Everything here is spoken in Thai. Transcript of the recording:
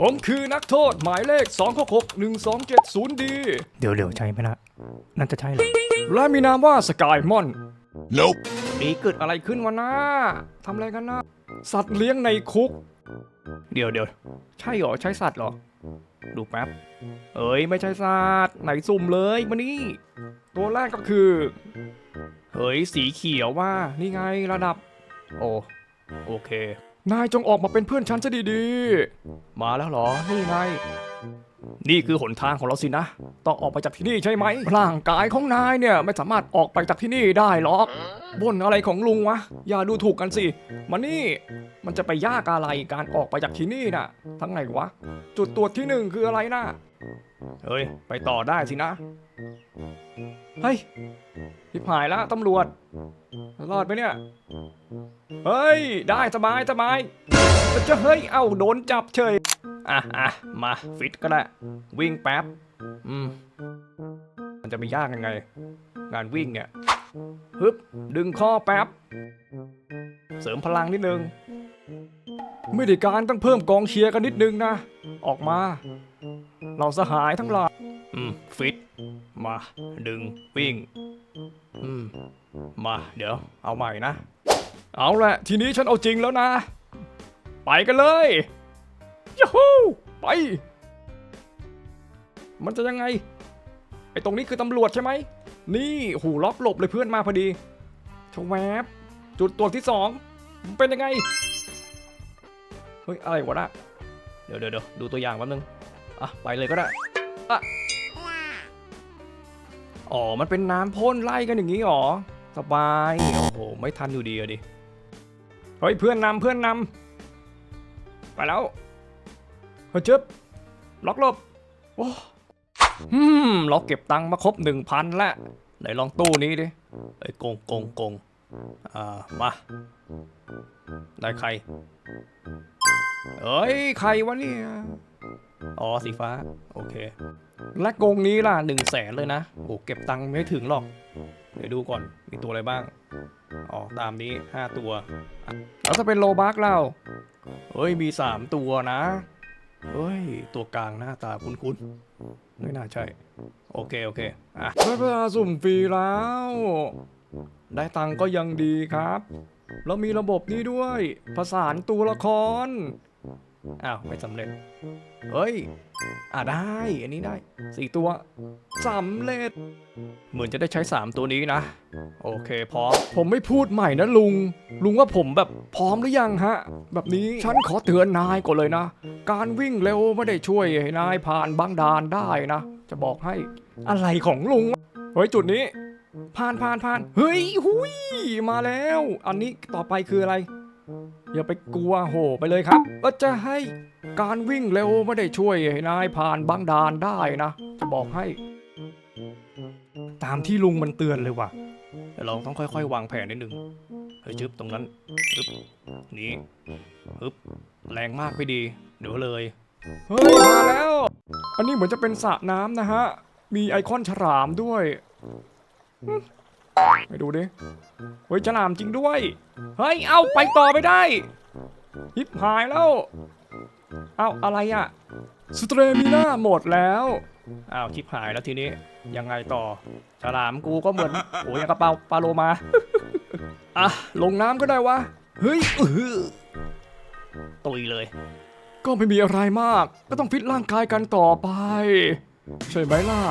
ผมคือนักโทษหมายเลข 266 1270ดีเดี๋ยวเดี๋ยวใช่ไหมนะนั่นจะใช่เหรอและมีนามว่าสกายมอน Nope. นี่เกิดอะไรขึ้นวะนะทำอะไรกันนะ สัตว์เลี้ยงในคุก เดี๋ยวเดี๋ยวใช่เหรอ ใช่สัตว์เหรอ ดูแป๊บ เอ้ย ไม่ใช่สัตว์ไหนสุ่มเลยมานี่ ตัวแรกก็คือ เฮ้ย สีเขียวว่า นี่ไงระดับ โอ้โอเค นายจงออกมาเป็นเพื่อนฉันซะดีๆ มาแล้วเหรอ นี่ไง นี่คือหนทางของเราสินะ ต้องออกไปจากที่นี่ใช่ไหม ร่างกายของนายเนี่ยไม่สามารถออกไปจากที่นี่ได้หรอกบ่นอะไรของลุงวะ อย่าดูถูกกันสิ มานี่ มันจะไปยากอะไรการออกไปจากที่นี่น่ะ ทั้งไงวะ จุดตรวจที่หนึ่งคืออะไรนะเฮ้ย ไปต่อได้สินะ เฮ้ยทิพหายล้วตำรวจ รอดไหมเนี่ย เฮ้ย ได้สบายสบายจะเฮ้ย เอ้าโดนจับเฉย อะอะมาฟิตก็ได้ วิ่งแป๊บ อืม มันจะไม่ยากยังไง งานวิ่งเนี่ยฮึบ ดึงข้อแป๊บ เสริมพลังนิดนึงไม่ได้การต้องเพิ่มกองเชียร์กันนิดนึงนะ ออกมาเราสหายทั้งหลายอืม ฟิต มา ดึง วิ่ง อืม มา เดี๋ยว เอาใหม่นะ เอาละทีนี้ฉันเอาจริงแล้วนะ ไปกันเลยยูฮูไป มันจะยังไง ไอ้ตรงนี้คือตำรวจใช่ไหม นี่หูล็อกหลบเลยเพื่อนมาพอดีชวแวบจุดตรวจที่สองเป็นยังไง เฮ้ย อะไรวะน่ะเดี๋ยวเดี๋ยวเดี๋ยวดูตัวอย่างแป๊บนึง อะ ไปเลยก็ได้อะอ๋อ มันเป็นน้ำพ่นไล่กันอย่างนี้หรอ สบาย โอ้โห ไม่ทันอยู่ดีอะดิ เฮ้ยเพื่อนนำเพื่อนนำไปแล้วเฮ้ยจึ๊บล็อกลบโอ้ฮึมล็อกเก็บตังค์มาครบหนึ่งพันแล้วไหนลองตู้นี้ดิไอ้ยโกงโกงโกงอ่ามาได้ใครเอ้ยใครวะเนี่ย อ๋อสีฟ้า โอเค และกงนี้ล่ะหนึ่งแสนเลยนะ โอ้เก็บตังค์ไม่ถึงหรอก เดี๋ยวดูก่อน มีตัวอะไรบ้าง อ๋อ ตามนี้5ตัว แล้วถ้าเป็นโลบักเล่าเฮ้ย มี3ตัวนะ เฮ้ย ตัวกลางหน้าตาคุ้นๆ ไม่น่าใช่ โอเค โอเค อะได้เวลาสุ่มฟรีแล้ว ได้ตังค์ก็ยังดีครับ แล้วมีระบบนี้ด้วยผสานตัวละคร อ้าว ไม่สำเร็จ เฮ้ย อะได้ อันนี้ได้สี่ตัวสำเร็จ เหมือนจะได้ใช้ 3 ตัวนี้นะ โอเคพร้อม ผมไม่พูดใหม่นะลุง ลุงว่าผมแบบพร้อมหรือยังฮะ แบบนี้ฉันขอเตือนนายก่อนเลยนะ การวิ่งเร็วไม่ได้ช่วยให้นายผ่านบางด่านได้นะ จะบอกให้ อะไรของลุง เฮ้ย จุดนี้ ผ่านผ่านผ่าน เฮ้ย หุยมาแล้ว อันนี้ต่อไปคืออะไร อย่าไปกลัวโหไปเลยครับก็จะให้การวิ่งเร็วไม่ได้ช่วยให้นายผ่านบางด่านได้นะ จะบอกให้ ตามที่ลุงมันเตือนเลยว่ะแต่เราต้องค่อยๆ วางแผนนิดนึงเฮ้ยจึ๊บตรงนั้นฮึบนี่ฮึบแรงมากไม่ดี เดี๋ยวเลยเฮ้ยมาแล้ว อันนี้เหมือนจะเป็นสระน้ำนะฮะ มีไอคอนฉลามด้วยหึ ไปดูดิ เฮ้ยฉลามจริงด้วย เฮ้ย เอาไปต่อไม่ได้ฮิปหายแล้ว เอาอะไรอะสเตรมิน่าหมดแล้วอ้าวชิปหายแล้วทีนี้ ยังไงต่อ ฉลามกูก็เหมือนโอ้ยกระเป๋าปลาโลมา อะ ลงน้ำก็ได้วะ เฮ้ยอื้ออตุยเลย ก็ไม่มีอะไรมาก ก็ต้องฟิตร่างกายกันต่อไป ใช่ไหมล่ะ